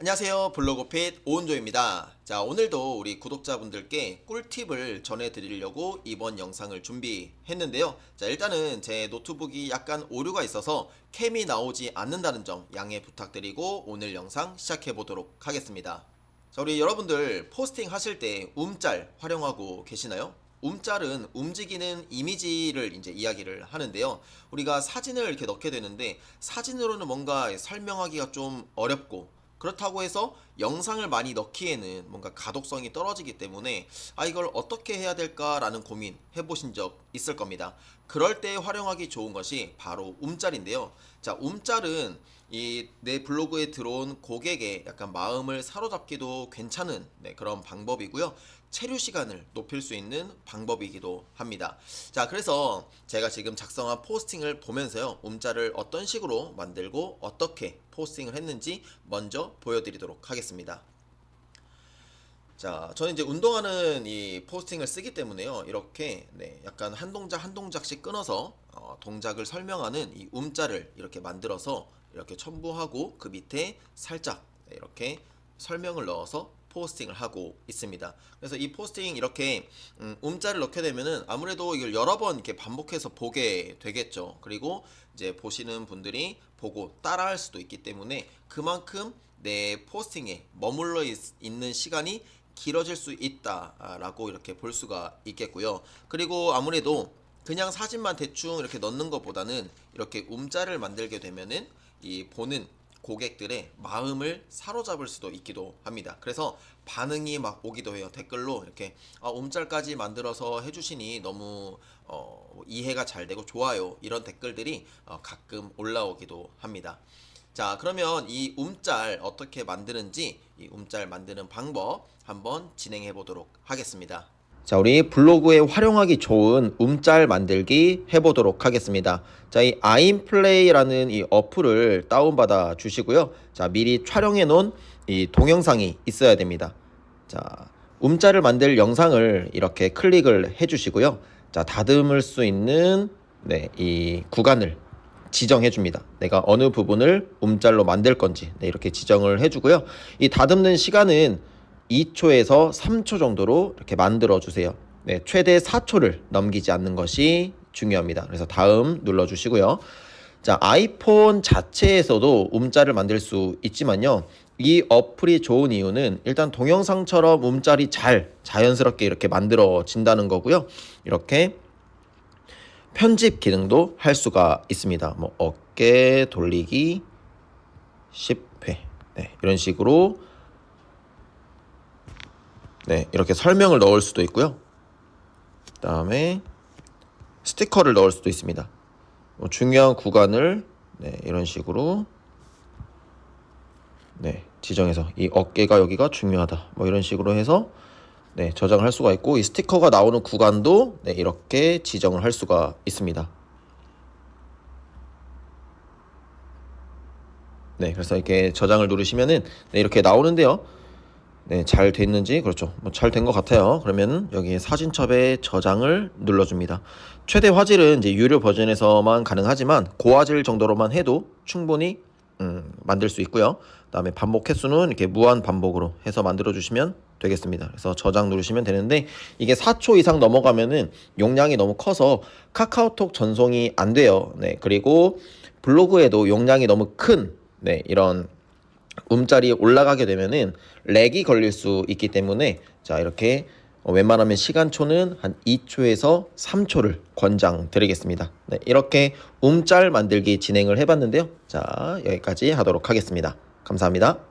안녕하세요 블로그핏 오은조입니다 자 오늘도 우리 구독자분들께 꿀팁을 전해드리려고 이번 영상을 준비했는데요 자 일단은 제 노트북이 약간 오류가 있어서 캠이 나오지 않는다는 점 양해 부탁드리고 오늘 영상 시작해 보도록 하겠습니다 자 우리 여러분들 포스팅 하실 때 움짤 활용하고 계시나요? 움짤은 움직이는 이미지를 이제 이야기를 하는데요. 우리가 사진을 이렇게 넣게 되는데 사진으로는 뭔가 설명하기가 좀 어렵고 그렇다고 해서 영상을 많이 넣기에는 뭔가 가독성이 떨어지기 때문에 아 이걸 어떻게 해야 될까라는 고민 해보신 적 있을 겁니다. 그럴 때 활용하기 좋은 것이 바로 움짤인데요. 자 움짤은 이 내 블로그에 들어온 고객의 약간 마음을 사로잡기도 괜찮은 네, 그런 방법이고요. 체류 시간을 높일 수 있는 방법이기도 합니다. 자, 그래서 제가 지금 작성한 포스팅을 보면서요. 움짤을 어떤 식으로 만들고 어떻게 포스팅을 했는지 먼저 보여드리도록 하겠습니다. 자, 저는 이제 운동하는 이 포스팅을 쓰기 때문에요. 이렇게 네, 약간 한 동작 한 동작씩 끊어서 어, 동작을 설명하는 이 움짤을 이렇게 만들어서 이렇게 첨부하고 그 밑에 살짝 네, 이렇게 설명을 넣어서 포스팅을 하고 있습니다. 그래서 이 포스팅 이렇게 음, 움짤을 넣게 되면은 아무래도 이걸 여러 번 이렇게 반복해서 보게 되겠죠. 그리고 이제 보시는 분들이 보고 따라할 수도 있기 때문에 그만큼 내 포스팅에 머물러 있, 있는 시간이 길어질 수 있다라고 이렇게 볼 수가 있겠고요. 그리고 아무래도 그냥 사진만 대충 이렇게 넣는 것보다는 이렇게 움짤을 만들게 되면은 이 보는 고객들의 마음을 사로잡을 수도 있기도 합니다. 그래서 반응이 막 오기도 해요. 댓글로 이렇게 아, 움짤까지 만들어서 해주시니 너무 어, 이해가 잘 되고 좋아요. 이런 댓글들이 어, 가끔 올라오기도 합니다. 자, 그러면 이 움짤 어떻게 만드는지 이 움짤 만드는 방법 한번 진행해 보도록 하겠습니다. 자, 우리 블로그에 활용하기 좋은 움짤 만들기 해보도록 하겠습니다. 자, 이 아임플레이라는 이 어플을 다운받아 주시고요. 자, 미리 촬영해 놓은 이 동영상이 있어야 됩니다. 자, 움짤을 만들 영상을 이렇게 클릭을 해 주시고요. 자, 다듬을 수 있는 네, 이 구간을 지정해 줍니다. 내가 어느 부분을 움짤로 만들 건지 네, 이렇게 지정을 해 주고요. 이 다듬는 시간은 2초에서 3초 정도로 이렇게 만들어 주세요. 네, 최대 4초를 넘기지 않는 것이 중요합니다. 그래서 다음 눌러 주시고요. 자, 아이폰 자체에서도 움짤을 만들 수 있지만요. 이 어플이 좋은 이유는 일단 동영상처럼 움짤이 잘 자연스럽게 이렇게 만들어진다는 거고요. 이렇게 편집 기능도 할 수가 있습니다. 뭐 어깨 돌리기 10회. 네, 이런 식으로 네, 이렇게 설명을 넣을 수도 있고요. 그 다음에 스티커를 넣을 수도 있습니다. 뭐 중요한 구간을 네, 이런 식으로 네, 지정해서 이 어깨가 여기가 중요하다. 뭐 이런 식으로 해서 네, 저장을 할 수가 있고 이 스티커가 나오는 구간도 네, 이렇게 지정을 할 수가 있습니다. 네, 그래서 이렇게 저장을 누르시면은 네, 이렇게 나오는데요. 네, 잘 됐는지 그렇죠. 뭐 잘 된 것 같아요. 그러면 여기 사진첩에 저장을 눌러줍니다. 최대 화질은 이제 유료 버전에서만 가능하지만 고화질 정도로만 해도 충분히 음, 만들 수 있고요. 그다음에 반복 횟수는 이렇게 무한 반복으로 해서 만들어 주시면 되겠습니다. 그래서 저장 누르시면 되는데 이게 4초 이상 넘어가면은 용량이 너무 커서 카카오톡 전송이 안 돼요. 네, 그리고 블로그에도 용량이 너무 큰 네, 이런 움짤이 올라가게 되면은 렉이 걸릴 수 있기 때문에 자 이렇게 어, 웬만하면 시간초는 한 2초에서 3초를 권장드리겠습니다. 네, 이렇게 움짤 만들기 진행을 해봤는데요. 자 여기까지 하도록 하겠습니다. 감사합니다.